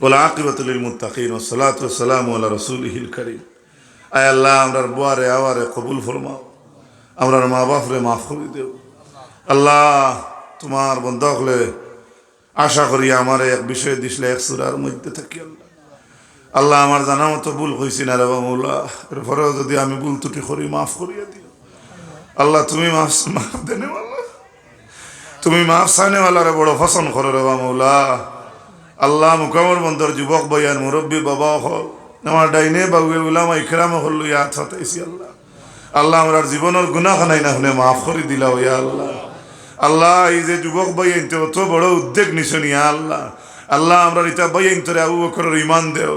আল্লাহ রসুল আশা করি আমার এক বিষয় দিসলে এক সুরার মধ্যে থাকি আল্লাহ। আল্লাহ, আমার জানা মতো ভুল হয়েছি না রেবা মৌলা। এরপরেও যদি আমি ভুল ত্রুটি করি, মাফ করিয়া দিও। আল্লাহ, তুমি মাফ মাফ দেনে তুমি মাফ সাইনেওয়ালারে বড় ফসন করো রেবা মৌলা। আল্লাহ মুকামর বন্দর যুবক বয়ান মুরব্বী বাবা হল আমার ডাইনে বাবু উলামা ইকরাম হল ইয়াদ হতাইছি আল্লাহ। আল্লাহ আমার জীবনের গুণা খানাই না শুনে মাফ করে দিলা ইয়া আল্লাহ। আল্লাহ, এই যে যুবক বয়ান তো অত বড় উদ্বেগ নিশনিয়া আল্লাহ। আল্লাহ আমরা ইতা বয়ান তোরে আবু বকরের ইমান দেও,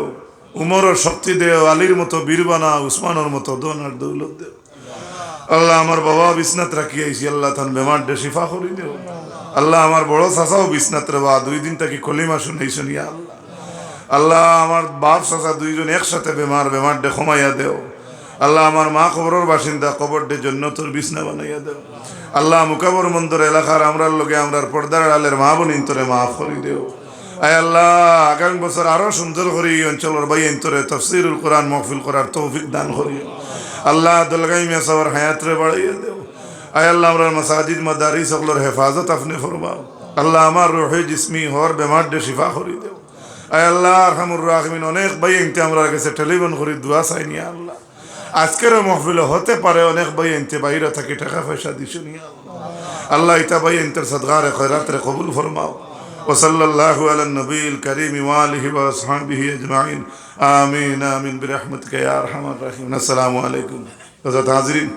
উমরের শক্তি দেও, আলীর মতো বীরবানা উসমানের মতো দোনার দৌলত দেও। আল্লাহ আমার বাবা বিছনাত রাখি আইছি আল্লাহ তান বেমার শিফা করি দেও। আল্লাহ আমার বড় চাচাও বিছনাত রে বা, দুই দিন তাকে কলিমা শুনেই শুনিয়া আল্লাহ? আমার বাপ চাচা দুইজন একসাথে বেমার বেমার ডে কমাইয়া দেও। আল্লাহ আমার মা কবরের বাসিন্দা কবর ডে জন্য তোর বিছনা বানাইয়া দেও। আল্লাহ মুকাবর মন্দর এলাকার আমরার লগে আমরার পর্দার আলের মা বোন তোরে মাফ করি দেও। আয় আল্লাহ, আগামী বছর আরও সুন্দর করে এই অঞ্চলের বাই তোরে তফসিরুল কোরআন মহফিল করার তৌফিক দান করি। আল্লাহ দলগাই মিয়া সবার হায়াতরে বাড়াইয়া দেও। আয় আল্লাহ আমরা মাসাজিদ মাদারি সকলের হেফাজত আপনি ফরমাও আল্লাহ আমার রোহে জিসমি হর বেমার ডে শিফা করি দেও আয় আল্লাহ রহমুর রাহমিন অনেক বাই এনতে আমরা কাছে টেলিফোন করি দোয়া চাই নিয়া আল্লাহ আজকের মহফিল হতে পারে অনেক বাই এনতে বাইরে থাকি টাকা পয়সা দিছো নিয়া আল্লাহ ইতা বাই এনতের সদগারে খয়রাতরে কবুল ফরমাও وصلى الله على النبي الكريم وآله وأصحابه أجمعين آمين آمين برحمتك يا أرحم الراحمين السلام عليكم حضرت حاضرين